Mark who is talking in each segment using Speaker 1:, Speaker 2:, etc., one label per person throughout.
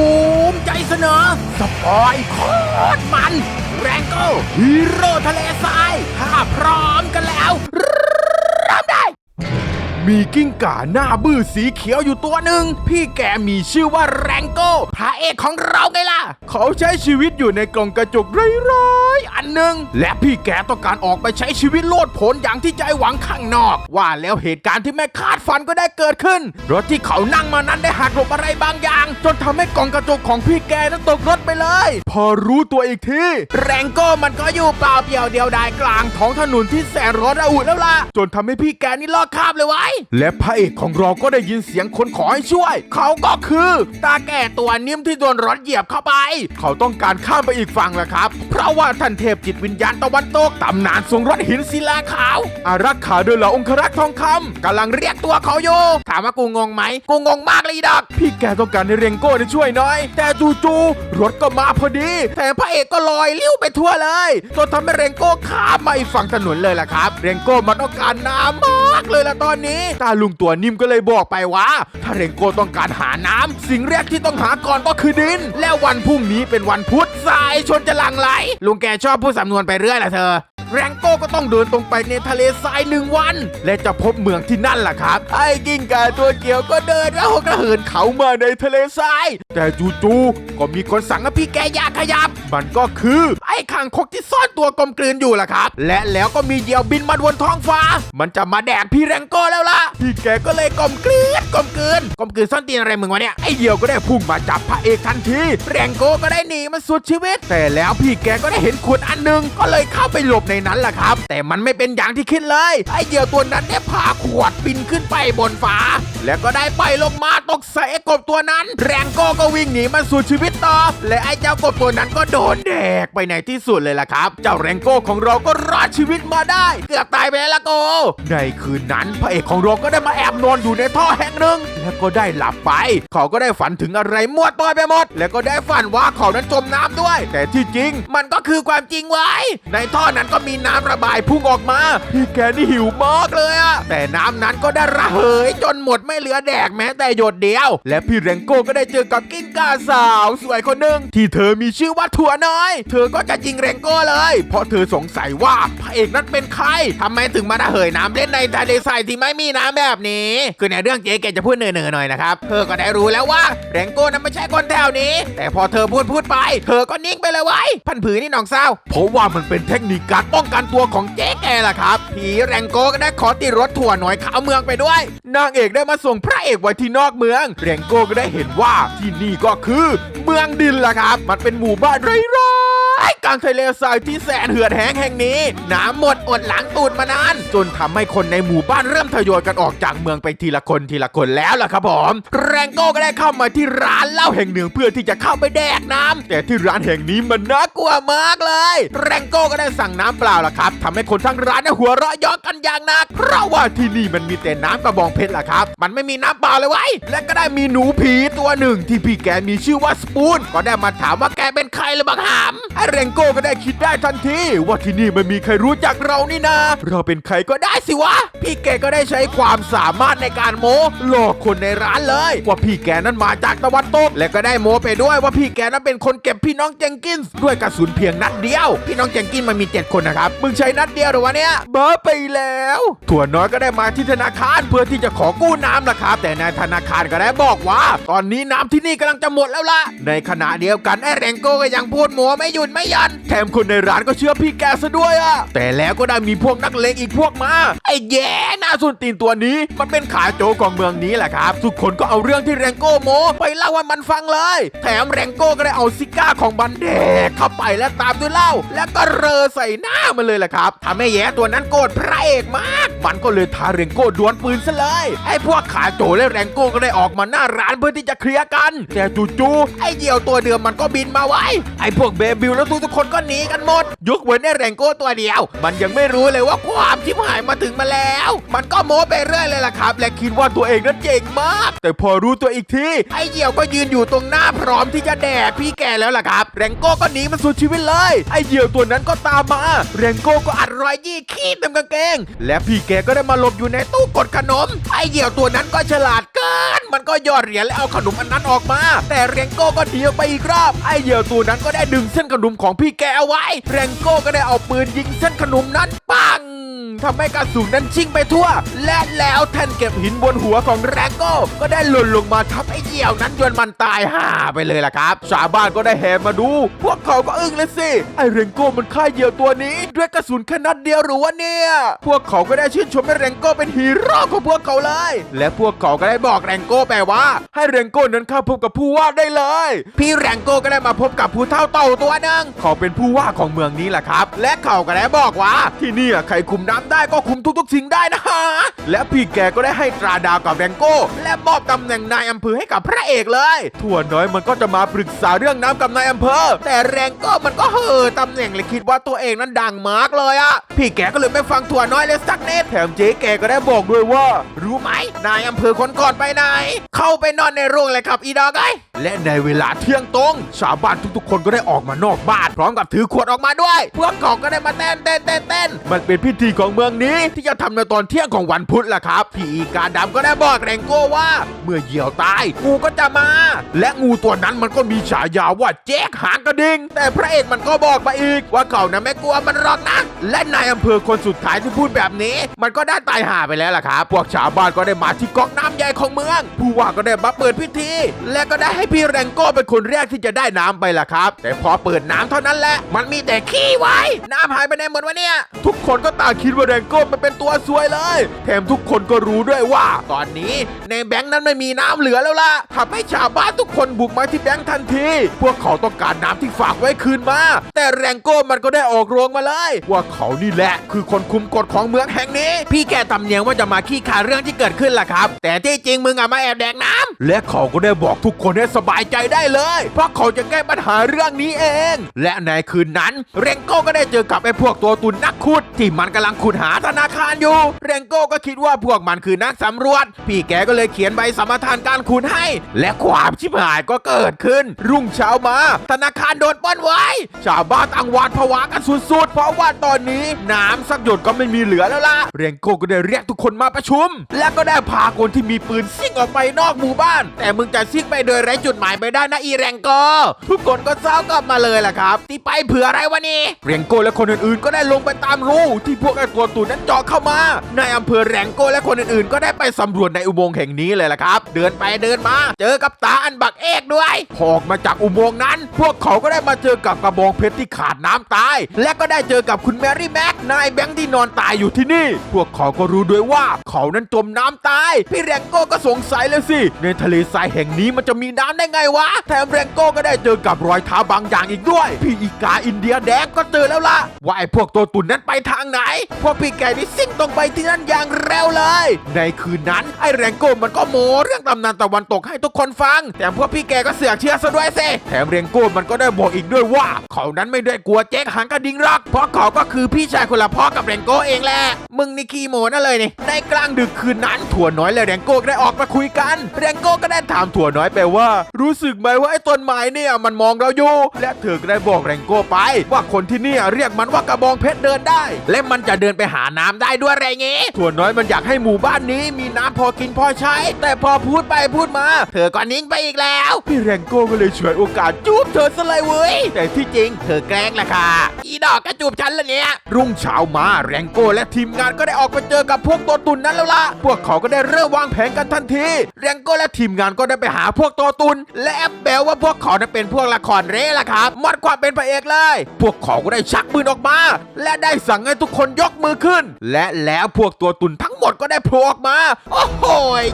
Speaker 1: ภูมิใจเสนอ สปอยโคตรมัน แรงโก้ฮีโร่ทะเลทรายถ้าพร้อมกันแล้ว มีกิ้งก่าหน้าบื้อสีเขียวอยู่ตัวหนึ่ง พี่แกมีชื่อว่าแรงโก้พระเอกของเราไงล่ะ เขาใช้ชีวิตอยู่ในกล่องกระจกร้ายๆอันหนึ่งและพี่แกต้องการออกไปใช้ชีวิตโลดโผนอย่างที่ใจหวังข้างนอก ว่าแล้วเหตุการณ์ที่ไม่คาดฝันก็ได้เกิดขึ้น รถที่เขานั่งมานั้นได้หักหลบอะไรบางอย่าง จนทำให้กล่องกระจกของพี่แกนั้นตกรถไปเลย พอรู้ตัวอีกทีแรงโก้มันก็อยู่เปล่าเปลี่ยวเดียวดายกลางท้องถนนที่แสนร้อนระอุแล้วล่ะจนทำให้พี่แกนี่ลอกคราบเลยไว้และพระเอกของเราก็ได้ยินเสียงคนขอให้ช่วย เขาก็คือ ตาแก่ตัวนิ่มที่โดนรถเหยียบเข้าไป เขาต้องการข้ามไปอีกฝั่งแหละครับ เพราะว่าท่านเทพจิตวิญญาณตะวันตกตำนานทรงรถหินศิลาขาว อารักขาโดยเหล่าองครักษ์ทองคำกำลังเรียกตัวเขาอยู่ถามว่ากูงงไหมกูงงมากเลยดอกพี่แกต้องการให้เรงโก้ได้ช่วยหน่อย แต่จู่ๆรถก็มาพอดีแต่พระเอกก็ลอยลิ้วไปทั่วเลยจนทำให้เรงโก้ข้ามมาอีกฝั่งถนนเลยล่ะครับ เรงโก้มันต้องการน้ำมากเลยล่ะตอนนี้ตาลุงตัวนิ่มก็เลยบอกไปว่า ถ้าเรงโก้ต้องการหาน้ำสิ่งแรกที่ต้องหาก่อนก็คือดิน แล้ววันพรุ่งนี้เป็นวันพุธสายชนจะหลังไหลลุงแกชอบพูดสำนวนไปเรื่อยแหละเธอ แรงโก้ก็ต้องเดินตรงไปในทะเลทรายหนึ่งวัน และจะพบเมืองที่นั่นล่ะครับ ไอ้กิ้งก่าตัวเกียวก็เดินแล้วกระเหินเขามาในทะเลทราย แต่จู่ๆก็มีคนสั่งให้พี่แกอย่าขยับ มันก็คือไอ้คางคกที่ซ่อนตัวกลมกลืนอยู่ล่ะครับ และแล้วก็มีเหยี่ยวบินมาบนท้องฟ้า มันจะมาแดกพี่แรงโก้แล้วล่ะ พี่แกก็เลยกลมกลืนกลมกลืนกลมกลืนซ่อนตีนอะไรมึงวะเนี่ย ไอ้เหยี่ยวก็ได้พุ่งมาจับพระเอกทันทีแรงโก้ก็ได้หนีมันสุดชีวิต แต่แล้วพี่แกก็ได้เห็นขวดอันหนึงก็เลยเข้าไปหลบในนั้นแหละครับ แต่มันไม่เป็นอย่างที่คิดเลยไอ้เหยี่ยวตัวนั้นได้พาขวดบินขึ้นไปบนฟ้า แล้วก็ได้ไปลงมาตกใส่ไอ้กบตัวนั้น แรงโก้ก็วิ่งหนีมันสู่ชีวิตต่อ และไอ้เจ้ากบตัวนั้นก็โดนแดกไปในที่สุดเลยล่ะครับ เจ้าแรงโก้ของเราก็รอดชีวิตมาได้ เกือบตายไปแล้วละโกในคืนนั้นพระเอกของเราก็ได้มาแอบนอนอยู่ในท่อแห่งหนึ่งแล้วก็ได้หลับไป เขาก็ได้ฝันถึงอะไรมั่วตัวไปหมด แล้วก็ได้ฝันว่าเขานั้นจมน้ำด้วย แต่ที่จริงมันก็คือความจริงไว้ ในท่อนั้นก็มีีน้ำระบายพุ่งออกมา พี่แกนี่หิวมากเลยอะแต่น้ำนั้นก็ได้ระเหย จนหมดไม่เหลือแดกแม้แต่หยดเดียว และพี่แรงโก้ก็ได้เจอกับกิ้งก่าสาวสวยคนหนึ่งที่เธอมีชื่อว่าถั่วน้อย เธอก็จะยิงแรงโก้เลย เพราะเธอสงสัยว่าพระเอกนั้นเป็นใครทำไมถึงมาระเหยน้ำเล่นในทะเลทรายที่ไม่มีน้ำแบบนี้ คือในเรื่องเจ๊แกจะพูดเนือๆหน่อยนะครับ เธอก็ได้รู้แล้วว่าแรงโก้นั้นไม่ใช่คนแถวนี้ แต่พอเธอพูดพูดไป เธอก็นิ่งไปเลยไว้ยพันผือนี่น้องเศร้าเพราะว่ามันเป็นเทคนิคการป้ององกันตัวของเจ๊แกล่ะครับ ผีแรงโก้ก็ได้ขอติดรถถั่วหน่อยเข้าเมืองไปด้วย นางเอกได้มาส่งพระเอกไว้ที่นอกเมือง แรงโก้ก็ได้เห็นว่าที่นี่ก็คือ เมืองดินล่ะครับ มันเป็นหมู่บ้านไร้างทะเลทรายที่แสนเหือดแห้งแห่งนี้ น้ำหมดอดหลังตูดมานาน จนทำให้คนในหมู่บ้านเริ่มทยอยกันออกจากเมืองไปทีละคนทีละคนแล้วล่ะครับผมแรงโก้ก็ได้เข้ามาที่ร้านเหล้าแห่งหนึ่งเพื่อที่จะเข้าไปแดกน้ำแต่ที่ร้านแห่งนี้มันน่ากลัวมากเลย แรงโก้ก็ได้สั่งน้ำเปล่าล่ะครับทำให้คนทั้งร้านหัวเราะยาะกันอย่างหนัก เพราะว่าที่นี่มันมีแต่น้ำกระบองเพชรล่ะครับ มันไม่มีน้ำเปล่าเลยไว้และก็ได้มีหนูผีตัวหนึ่งที่พี่แกมีชื่อว่าสปูนก็ได้มาถามว่าแกเป็นใครหรือบังหามไอ้เรงโกก็ได้คิดได้ทันที ว่าที่นี่ไม่มีใครรู้จักเรานี่นาเราเป็นใครก็ได้สิวะ พี่แกก็ได้ใช้ความสามารถในการโม้หลอกคนในร้านเลย ว่าพี่แกนั้นมาจากตะวันตก และก็ได้โม้ไปด้วยว่าพี่แกนั้นเป็นคนเก็บพี่น้องเจงกินส์ด้วยกระสุนเพียงนัดเดียว พี่น้องเจงกินส์มันมี 7 คนนะครับ มึงใช้นัดเดียวหรือวะเนี่ยบ้าไปแล้ว ถั่วน้อยก็ได้มาที่ธนาคารเพื่อที่จะขอกู้น้ำละครับ แต่นายธนาคารก็ได้บอกว่า ตอนนี้น้ำที่นี่กำลังจะหมดแล้วล่ะ ในขณะเดียวกันไอ้แรงโก้ก็ยังพูดโม้ไม่หยุดไม่หยันแถมคนในร้านก็เชื่อพี่แกซะด้วยอะแต่แล้วก็ได้มีพวกนักเลงอีกพวกมา ไอ้แย่หน้าสุนตีนตัวนี้ มันเป็นขาโจกของเมืองนี้แหละครับ ทุกคนก็เอาเรื่องที่แรงโก้โมไปเล่าให้มันฟังเลย แถมแรงโก้ก็ได้เอาซิก้าของบันแดกเข้าไปและตามด้วยเหล้าแล้วก็เรอใส่หน้ามันเลยแหละครับทำให้แย่ตัวนั้นโกรธพระเอกมาก มันก็เลยท้าแรงโก้ดวลปืนซะเลยไอ้พวกขาโจและแรงโก้ก็ได้ออกมาหน้าร้านเพื่อที่จะเคลียร์กัน แต่จู่ๆไอ้เหยี่ยวตัวเดิมมันก็บินมาไว้ไอ้พวกเบบิลแล้วทุกคนก็หนีกันหมด ยกเว้นไอ้แรงโก้ตัวเดียว มันยังไม่รู้เลยว่าความชิบหายมาถึงมาแล้ว มันก็โม้ไปเรื่อยเลยล่ะครับ และคิดว่าตัวเองนั้นเจ๋งมาก แต่พอรู้ตัวอีกทีไอ้เหี่ยวก็ยืนอยู่ตรงหน้าพร้อมที่จะแดกพี่แกแล้วล่ะครับ แรงโก้ก็หนีมันสุดชีวิตเลยไอ้เหี่ยวตัวนั้นก็ตามมา แรงโก้ก็อัดรอยยี่ขี้เต็มกางเกง และพี่แกก็ได้มาหลบอยู่ในตู้กดขนม ไอเหี่ยวตัวนั้นก็ฉลาดเกินมันก็ย่อเหรียญแล้วเอาขนมอันนั้นออกมา แต่เรงโก้ก็เดียวไปอีกรอบไอเหี่ยวตัวนั้นก็ได้ดึงเส้นขนมของพี่แกเอาไว้เรงโก้ก็ได้เอาปืนยิงเส้นขนมนั้นปังทำให้กระสุนนั้นชิ่งไปทั่ว และแล้วแท่นเก็บหินบนหัวของแรงโก้ก็ได้หล่นลงมาทับไอ้เหี่ยวนั้นจนมันตายห่าไปเลยล่ะครับ ชาวบ้านก็ได้แห่มาดู พวกเขาก็อึ้งเลยสิ ไอ้เรงโก้มันฆ่าเหยี่ยวตัวนี้ ด้วยกระสุนแค่นัดเดียวหรือวะเนี่ย พวกเขาก็ได้ชื่นชมให้เรงโก้เป็นฮีโร่ของพวกเขาเลย และพวกเขาก็ได้บอกแรงโก้ไปว่า ให้เรงโก้นั้นเข้าพบกับผู้ว่าได้เลย พี่แรงโก้ก็ได้มาพบกับผู้เท่าเต่าตัวหนึงเขาเป็นผู้ว่าของเมืองนี้แหละครับ และเขาก็ได้บอกว่า ที่นี่ใครคุมน้ำได้ก็คุมทุกๆสิ่งได้นะฮะและพี่แกก็ได้ให้ตราดาวกับแรงโก้ และมอบตำแหน่งนายอำเภอให้กับพระเอกเลย ถั่วน้อยมันก็จะมาปรึกษาเรื่องน้ำกับนายอำเภอ แต่แรงโก้มันก็เห่อตำแหน่งเลยคิดว่าตัวเองนั้นดังมากเลยอะพี่แกก็เลยไม่ฟังถั่วน้อยเลยสักนิดแถมเจ๊แกก็ได้บอกด้วยว่า รู้ไหมนายอำเภอคนก่อนไปไหน เข้าไปนอนในโรงเลยครับอีดอกไอย และในเวลาเที่ยงตรง ชาวบ้านทุกๆ คนก็ได้ออกมานอกบ้าน พร้อมกับถือขวดออกมาด้วย พวกเขาก็ได้มาเต้นเต้นเต้นเต้นมันเป็นพิธีของเมืองนี้ ที่จะทำในตอนเที่ยงของวันพุธล่ะครับพี่อีกาดำก็ได้บอกแรงโก้ว่า เมื่อเหยี่ยวตายงูก็จะมา และงูตัวนั้นมันก็มีฉายาว่าแจ๊กหางกระดิ่งแต่พระเอกมันก็บอกมาอีก ว่าเขานะไม่กลัวมันหรอกนะและนายอำเภอคนสุดท้ายที่พูดแบบนี้ มันก็ได้ตายห่าไปแล้วล่ะครับพวกชาวบ้านก็ได้มาที่ก๊อกน้ำใหญ่ของเมือง ผู้ว่าก็ได้มาเปิดพิธี และก็ได้ให้พี่แรงโก้เป็นคนแรกที่จะได้น้ำไปล่ะครับ แต่พอเปิดน้ำเท่านั้นแหละมันมีแต่ขี้ไว้ น้ำหายไปไหนหมดวะเนี่ย ทุกคนก็ต่างคิดว่าแรงโก้มันเป็นตัวซวยเลยแถมทุกคนก็รู้ด้วยว่า ตอนนี้ในแบงค์นั้นไม่มีน้ำเหลือแล้วล่ะทำให้ชาวบ้านทุกคนบุกมาที่แบงค์ทันที พวกเขาต้องการน้ำที่ฝากไว้คืนมา แต่แรงโก้มันก็ได้ออกโรงมาเลย ว่าเขานี่แหละ คือคนคุมกฎของเมืองแห่งนี้ พี่แกตำเนียงว่าจะมาขี้ขาเรื่องที่เกิดขึ้นล่ะครับ แต่ที่จริงมึงอะมาแอบแดกน้ำและเขาก็ได้บอกทุกคนให้สบายใจได้เลย เพราะเขาจะแก้ปัญหาเรื่องนี้เอง และในคืนนั้น เรงโก้ก็ได้เจอกับไอ้พวกตัวตุนนักขุด ที่มันกำลังขุดหาธนาคารอยู่ เรงโก้ก็คิดว่าพวกมันคือนักสำรวจ พี่แกก็เลยเขียนใบสมรทานการขุดให้ และความชิบหายก็เกิดขึ้น รุ่งเช้ามา ธนาคารโดนป้นไว้ ชาวบ้านต่างหวาดผวากันสุดๆ เพราะว่าตอนนี้น้ำสักหยดก็ไม่มีเหลือแล้วล่ะ เรงโก้ก็ได้เรียกทุกคนมาประชุม และก็ได้พาคนที่มีปืนซิ่งออกไปนอกหมู่บ้าน แต่มึงจะซิ่งไปโดยไร้จุดหมายไม่ได้นะอีแรงโก้ทุกคนก็เศร้ากลับมาเลยล่ะครับ ที่ไปเผื่ออะไรวะนี่เรงโก้และคนอื่นๆ ก็ได้ลงไปตามรูที่พวกไอ้ตัวตุนนั้นเจาะเข้ามา ในอำเภอแรงโก้และคนอื่นๆ ก็ได้ไปสำรวจในอุโมงค์แห่งนี้เลยล่ะครับ เดินไปเดินมา เจอกับตาอันบักเอกด้วยพอออกมาจากอุโมงค์นั้น พวกเขาก็ได้มาเจอกับกระบองเพชรที่ขาดน้ำตาย และก็ได้เจอกับคุณแมรี่แม็กนายแบงค์ที่นอนตายอยู่ที่นี่ พวกเขาก็รู้ด้วยว่าเขานั้นจมน้ำตาย พี่แรงโก้ก็สงสัยเลยสิ ในทะเลทรายแห่งนี้มันจะมีน้ำได้ไงวะ แถมแรงโก้ก็ได้เจอกับรอยเท้าบางอย่างอีกด้วย พี่อีกาอินเดียแดงก็เจอแล้วล่ะ ว่าไอ้พวกตัวตุ่นนั้นไปทางไหน พวกพี่แกนี่ซิ่งตรงไปที่นั่นอย่างเร็วเลย ในคืนนั้นไอ้แรงโก้มันก็โมเรื่องตำนานตะวันตกให้ทุกคนฟัง แต่พวกพี่แกก็เสือกเชื่อซะด้วยสิแถมเรงโก้มันก็ได้บอกอีกด้วยว่า เขานั้นไม่ได้กลัวแจ็คหางกระดิ่งหรอกเพราะเขาก็คือพี่ชายคนละพ่อกับเรงโก้เองแหละ มึงนี่ขี้โมนั่นเลยนี่ในกลางดึกคืนนั้นถั่วน้อยและเรงโก้ได้ออกมาคุยกันเรงโก้ก็ได้ถามถั่วน้อยไปว่ารู้สึกไหมว่าไอ้ต้นไม้เนี่ยมันมองเราอยู่ และเธอก็ได้บอกเรงโก้ไป ว่าคนที่นี่เรียกมันว่ากระบองเพชรเดินได้ และมันจะเดินไปหาน้ำได้ด้วยอะไรเงี้ถั่วน้อยมันอยากให้หมู่บ้านนี้มีน้ำพอกินพอใช้ แต่พอพูดไปพูดมา เธอก็นิ่งไปอีกแล้วพี่แรงโก้ก็เลยฉวยโอกาสจูบเธอซะเลยเว้ยแต่ที่จริง เธอแกล้งแหละค่ะอีดอกก็จูบฉันละเนี่ยรุ่งเช้ามาแรงโก้และทีมงานก็ได้ออกไปเจอกับพวกตัวตุนนั้นแล้วล่ะพวกเขาก็ได้เริ่มวางแผนกันทันทีแรงโก้และทีมงานก็ได้ไปหาพวกตัวตุนและแอบแบลว่าพวกเขานั้นเป็นพวกละครเร่ละครับหมดความเป็นพระเอกเลย พวกเขาก็ได้ชักปืนออกมา และได้สั่งให้ทุกคนยกมือขึ้น และแล้วพวกตัวตุนทั้งหมดก็ได้โผล่ออกมา โอ้โห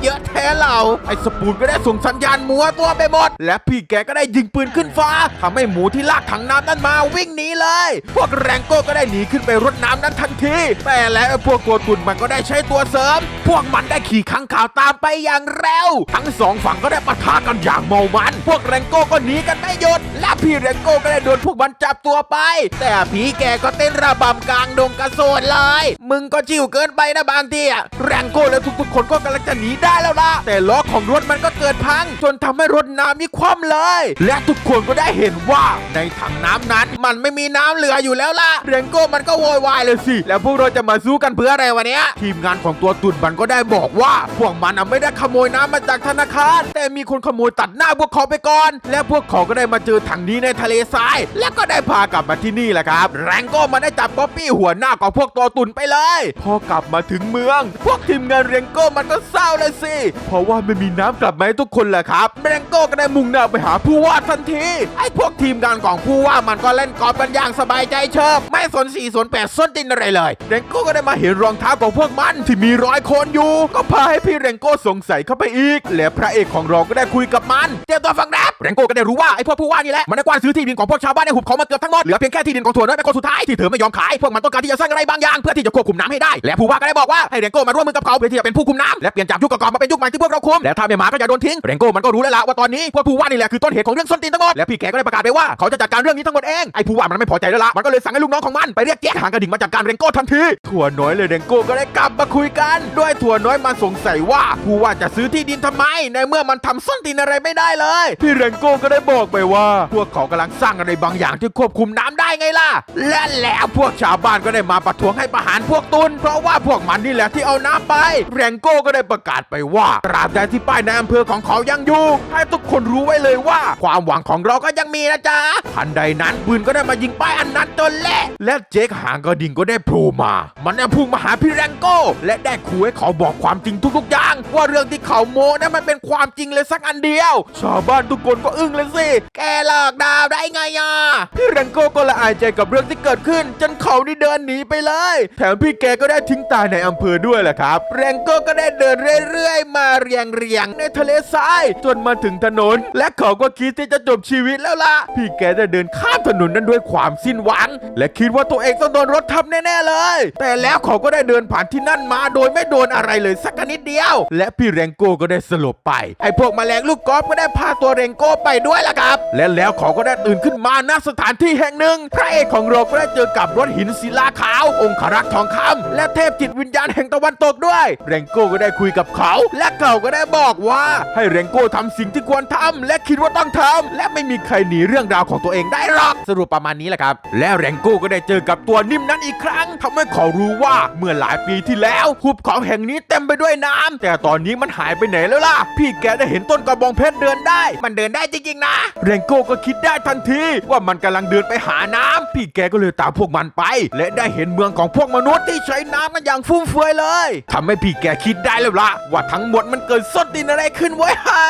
Speaker 1: เยอะแท้เหล่า ไอ้สปูนก็ได้ส่งสัญญาณมัวตัวไปหมด และพี่แกก็ได้ยิงปืนขึ้นฟ้าทำให้หมูที่ลากถังน้ำนั้นมาวิ่งหนีเลย พวกแรงโก้ก็ได้หนีขึ้นไปรดน้ำนั้นทันที แต่แล้วพวกตัวตุนมันก็ได้ใช้ตัวเสริม พวกมันได้ขี่ข้างข่าวตามไปอย่างเร็ว ทั้งสองฝั่งก็ได้ปะทะกันอย่างเมามัน พวกแรงโก้ก็หนีกันไม่หยุด และพี่เรนโก้ก็ได้โดนพวกมันจับตัวไป แต่ผีแกก็เต้นระบำกลางดงกระโซนเลย มึงก็ชิวเกินไปนะบางทีอะแรงโก้และทุกๆคนก็กำลังจะหนีได้แล้วล่ะ แต่ล้อของรถมันก็เกิดพัง จนทำให้รถน้ำนี่คว่ำเลย และทุกคนก็ได้เห็นว่าในถังน้ำนั้น มันไม่มีน้ำเหลืออยู่แล้วล่ะเรนโก้มันก็โวยวายเลยสิ แล้วพวกเราจะมาสู้กันเพื่ออะไรวะเนี้ยทีมงานของตัวตุ่นมันก็ได้บอกว่า พวกมันไม่ได้ขโมยน้ำมาจากธนาคาร แต่มีคนขโมยตัดหน้าพวกเขาไปก่อน และพวกเขาก็ได้มาเจอถังนี้ในทะเลทราย แล้วก็ได้พากลับมาที่นี่แหละครับ แรงโก้มันได้จับป๊อปปี้หัวหน้าของพวกตัวตุ่นไปเลย พอกลับมาถึงเมืองพวกทีมงานเรนโก้มันก็เศร้าเลยสิ เพราะว่าไม่มีน้ำกลับมาให้ทุกคนแหละครับเรนโก้ก็ได้มุ่งหน้าไปหาผู้ว่าทันที ไอ้พวกทีมงานของผู้ว่ามันก็เล่นกอล์ฟกันอย่างสบายใจเชิบไม่สนสี่สนแปดสนตินอะไรเลยเรนโก้ก็ได้มาเห็นรองเท้าของพวกมันที่มีร้อยคนอยู่ ก็พาให้พี่เรนโก้สงสัยเข้าไปอีก และพระเอกของเราก็ได้คุยกับมันเตรียมตัวฟังแรปเรนโก้ก็ได้รู้ว่าไอ้พวกผู้ว่านี่แหละมันได้กว้านซื้อที่ดินของพวกชาวบ้านในหุบเขามาเกือบทั้งหมดเหลือเพียงแค่ที่ดินของถั่วน้อยเป็นคนสุดท้ายที่เธอไม่ยอมขายพวกมันต้องการที่จะสร้างอะไรบางอย่างเพื่อที่จะควบคุมน้ำให้ได้และผู้ว่าก็ได้บอกว่าให้เรนโก้มาร่วมมือกับเขาเพื่อที่จะเป็นผู้คุมน้ำและเปลี่ยนจากยุคก่าๆมาเป็นยุคใหม่ที่พวกเราคุมและถ้าไม่มาก็จะโดนทิ้งเรนโก้มันก็รู้แล้วล่ะว่าตอนนี้พวกผู้ว่านี่แหละคือต้นเหตุของเรื่องส้นตีนทั้งหมดและพี่แกก็ได้ประกาศไปว่าเขาจะจัดการเรื่องนี้ทั้งหมดเองไอ้ผู้ว่ามันไม่พอใจแล้วล่ะมันก็เลยสั่งให้ลูกน้องของมันไปเรียกแจ๊คหางกระดิ่งมาจัดการเรนโก้ทันทีถั่วน้อยเลยเรนโก้ก็ได้กลับมาคุยกันด้วยถั่วน้อยมาสงสัยว่าผู้ว่าจะซื้อที่ดินทำไม ในเมื่อมันทำส้นตีนอะไรไม่ได้เลย พี่เรนโก้ก็ได้บอกไปว่า พวกเขากำลังสร้างอะไรบางอย่างที่ควบคุมน้ำได้ไงล่ะและแล้วพวกชาวบ้านก็ได้มาประท้วงให้ประหารพวกตุนเพราะว่าพวกมันนี่แหละที่เอาน้ำไปเรนโก้ก็ได้ประกาศไปว่าตราบใดที่ป้ายในอำเภอของเขายังอยู่ ให้ทุกคนรู้ไว้เลยว่า ความหวังของเราก็ยังมีนะจ๊ะทันใดนั้นปืนก็ได้มายิงป้ายอันนั้นจนเละและเจคหางกระดิ่งก็ได้โผล่มา มันได้พุ่งมาหาพี่แรงโก้ และได้ขู่ให้เขาบอกความจริงทุกๆอย่าง ว่าเรื่องที่เขาโม้นั้นมันเป็นความจริงเลยสักอันเดียว ชาวบ้านทุกคนก็อึ้งเลยสิแกหลอกดาวได้ไงอะพี่แรงโก้ก็ละอายใจกับเรื่องที่เกิดขึ้น จนเขานี่เดินหนีไปเลย แถมพี่แกก็ได้ทิ้งตายในอำเภอด้วยแหละครับแรงโก้ก็ได้เดินเรื่อยๆ มาเรียงเรียงๆในทะเลทรายจนมาถึงถนน และเขาก็คิดที่จะจบชีวิตแล้วล่ะ พี่แกได้เดินข้ามถนนนั้นด้วยความสิ้นหวัง และคิดว่าตัวเองต้องโดนรถทับแน่ๆเลย แต่แล้วเขาก็ได้เดินผ่านที่นั่นมาโดยไม่โดนอะไรเลยสักนิดเดียว และพี่แรงโก้ก็ได้สลบไปไอ้พวกแมลงลูกกอล์ฟก็ได้พาตัวเรงโก้ไปด้วยล่ะครับ และแล้วเขาก็ได้ตื่นขึ้นมาณสถานที่แห่งหนึ่งพระเอกของเราก็ได้เจอกับรถหินศิลาขาว องครักษ์ทองคำและเทพจิตวิญญาณแห่งตะวันตกด้วย เรงโก้ก็ได้คุยกับเขา และเขาก็ได้บอกว่า ให้เรงโก้ทำสิ่งที่ควรทำและคิดว่าต้องทำและไม่มีใครหนีเรื่องราวของตัวเองได้หรอกสรุปประมาณนี้แหละครับ และเรงโก้ก็ได้เจอกับตัวนิ่มนั้นอีกครั้งทำให้เขารู้ว่าเมื่อหลายปีที่แล้วหุบเขาแห่งนี้เต็มไปด้วยน้ำแต่ตอนนี้มันหายไปไหนแล้วล่ะ พี่แกได้เห็นต้นกระบองเพชรเดินได้ มันเดินได้จริงๆนะ เรงโก้ก็คิดได้ทันที ว่ามันกำลังเดินไปหาน้ำพี่แกก็เลยตามพวกมันไป และได้เห็นเมืองของพวกมนุษย์ที่ใช้น้ำกันอย่างฟุ่มเฟือยเลยทำให้พี่แกคิดได้แล้วล่ะว่าทั้งหมดมันเกิดส้นดินอะไรขึ้นไว้ให้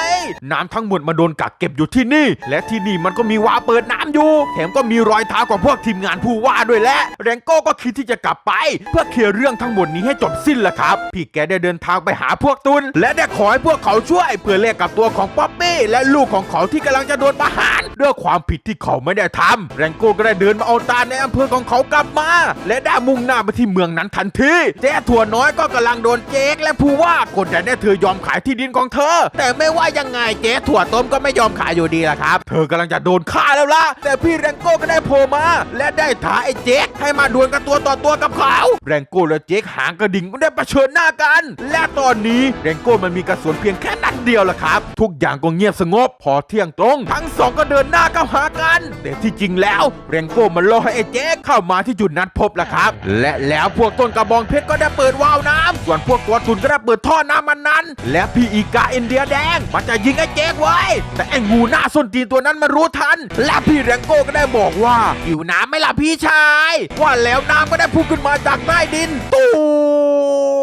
Speaker 1: น้ำทั้งหมดมาโดนกักเก็บอยู่ที่นี่ และที่นี่มันก็มีวาเปิดน้ำอยู่ แถมก็มีรอยเท้าของพวกทีมงานผู้ว่าด้วยแหละเรงโก้ก็คิดที่จะกลับไป เพื่อเคลียร์เรื่องทั้งหมดนี้ให้จบสิ้นละครับ พี่แกได้เดินทางไปหาพวกตุน และได้ขอให้พวกเขาช่วยเพื่อแลกกับตัวของป๊อปปี้และลูกของเขาที่กำลังจะโดนประหารด้วยความผิดที่เขาไม่ได้ทำแรงโก้ก็ได้เดินมาเอาตาในอำเภอของเขากลับมา และได้มุ่งหน้าไปที่เมืองนั้นทันทีเจ๊ถั่วน้อยก็กำลังโดนเจ๊กและผู้ว่ากดดันให้เธอยอมขายที่ดินของเธอ แต่ไม่ว่ายังไงเจ๊ถั่วต้มก็ไม่ยอมขายอยู่ดีล่ะครับ เธอกำลังจะโดนฆ่าแล้วล่ะ แต่พี่แรงโก้ก็ได้โผล่มา และได้ท้าไอ้เจ๊กให้มาดวลกันตัวต่อตัวกับเขาแรงโก้และเจ๊กหางกระดิ่งก็ได้เผชิญหน้ากัน และตอนนี้แรงโก้มันมีกระสุนเพียงแค่นัดเดียวล่ะครับ ทุกอย่างก็เงียบสงบ พอเที่ยงตรง ทั้งสองก็เดินหน้าเข้าหากัน แต่ที่จริงแล้วแรงโก้มันล่อให้ไอ้เจ๊กเข้ามาที่จุดนัดพบล่ะครับ และแล้วพวกต้นกระบองเพชรก็ได้เปิดวาน้ำส่วนพวกตัวตุนก็ได้เปิดท่อน้ำมันนั้น และพี่อีกาอินเดียแดง มันจะยิงไอ้เจ๊กไว้ แต่ไอ้งูหน้าส้นตีนตัวนั้นมันรู้ทัน และพี่แรงโก้ก็ได้บอกว่าอยู่น้ำไหม่ล่ะพี่ชาย ว่าแล้วน้ำก็ได้พุ่งขึ้นมาจากใต้ดินตู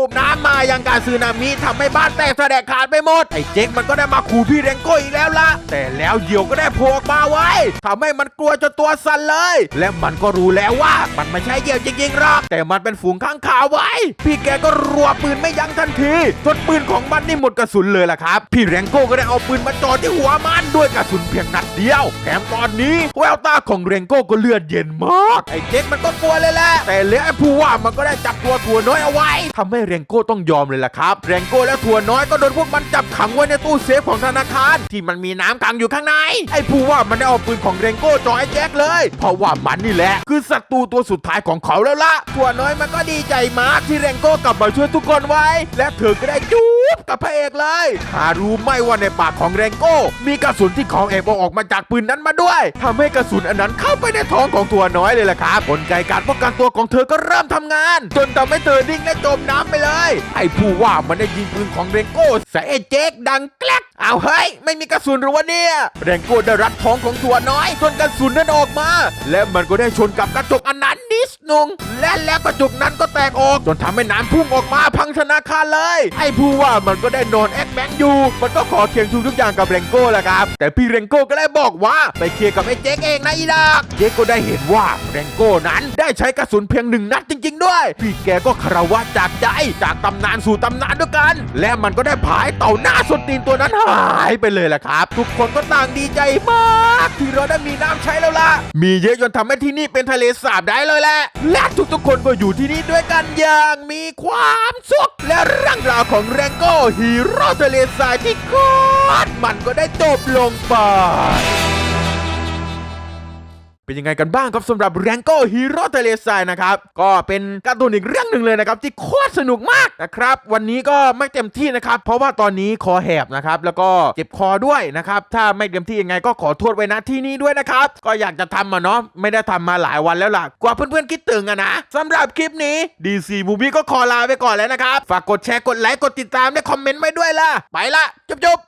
Speaker 1: มน้ำมายังการซึนามิทำให้บ้านแตกแสดกขาดไปหมดไอ้เจ๊กมันก็ได้มาขู่พี่แรงโก้อีกแล้วล่ะแต่แล้วเหยี่ยวก็ได้โผล่ออกมาไว้ทำให้มันกลัวจนตัวสั่นเลย และมันก็รู้แล้วว่ามันไม่ใช่เหยี่ยวจริงๆหรอกแต่มันเป็นฝูงข้างขาวไว้ พี่แกก็รัวปืนไม่ยั้งทันทีจนปืนของมันนี่หมดกระสุนเลยล่ะครับ พี่แรงโก้ก็ได้เอาปืนมาจ่อที่หัวมันด้วยกระสุนเพียงนัดเดียวแถมตอนนี้แววตาของแรงโก้ก็เลือดเย็นมากไอ้เจ๊กมันก็กลัวเลยแหละแต่เหลือไอ้ผู้ว่ามันก็ได้จับตัวถัวน้อยเอาไว้ทำให้แรรงโก้ต้องยอมเลยล่ะครับแรงโก้และถั่วน้อยก็โดนพวกมันจับขังไว้ในตู้เซฟของธนาคาร ที่มันมีน้ำขังอยู่ข้างใน ไอ้ผู้ว่ามันได้เอาปืนของแรงโก้จ่อไอ้แจ็คเลย เพราะว่ามันนี่แหละ คือศัตรูตัวสุดท้ายของเขาแล้วล่ะถั่วน้อยมันก็ดีใจมากที่แรงโก้กลับมาช่วยทุกคนไว้ และเธอก็ได้จูบกับพระเอกเลยหารู้ไหม่ว่าในปากของแรงโก้ มีกระสุนที่ขาเอกเอาออกมาจากปืนนั้นมาด้วยทำให้กระสุนอันนั้นเข้าไปในท้องของตัวน้อยเลยล่ะครับกลไกการป้องกันตัวของเธอก็เริ่มทำงาน จนทำให้เธอนิ่งและจมน้ำไปเลย ไอ้ผู้ว่ามันได้ยิงปืนของเรนโก้ใส่ไอ้เจ๊กดังแกลกเอาเฮ้ย ไม่มีกระสุนหรือวะเนี่ย เรนโก้ได้รัดท้องของตัวน้อยจนกระสุนนั้นออกมา และมันก็ได้ชนกับกระจกอันนั้นนิดนึงและแล้วกระจกนั้นก็แตกออก จนทำให้น้ำพุ่งออกมาพังธนาคารเลย ไอ้ผู้ว่ามันก็ได้นอนแอคแบงอยู่ มันก็ขอเคียงทุกทุกอย่างกับเรนโก้แหละครับ แต่พี่เรนโก้ก็ได้บอกว่าไปเคลียร์กับไอ้เจ๊กเองนะอีดากเจ๊กก็ได้เห็นว่าเรนโก้นั้นได้ใช้กระสุนเพียงหนึ่งนัดจริง ๆ ด้วย พี่แกก็คารวะจากใจจากตำนานสู่ตำนานด้วยกัน และมันก็ได้ผายเต่าหน้าสนตีนตัวนั้นหายไปเลยแหละครับ ทุกคนก็ต่างดีใจมากที่เราได้มีน้ำใช้แล้วล่ะ มีเยอะจนทำให้ที่นี่เป็นทะเลสาบได้เลยแหละและทุกๆคนก็อยู่ที่นี่ด้วยกันอย่างมีความสุข และเรื่องราวของแรงโก้ฮีโร่ทะเลทรายที่โคตรมันก็ได้จบลงไป เป็นยังไงกันบ้างครับสำหรับแรงโก้ฮีโร่ทะเลทรายนะครับ ก็เป็นการ์ตูนอีกเรื่องหนึ่งเลยนะครับ ที่โคตรสนุกมากนะครับ วันนี้ก็ไม่เต็มที่นะครับ เพราะว่าตอนนี้คอแหบนะครับ แล้วก็เจ็บคอด้วยนะครับ ถ้าไม่เต็มที่ยังไงก็ขอโทษไว้นะที่นี้ด้วยนะครับ ก็อยากจะทำอะเนาะไม่ได้ทำมาหลายวันแล้วล่ะกว่าเพื่อนๆคิดถึงอะนะสำหรับคลิปนี้ DC Movie ก็ขอลาไปก่อนแล้วนะครับฝากกดแชร์กดไลค์กดติดตามและคอมเมนต์ไว้ด้วยล่ะไปละจุ๊บ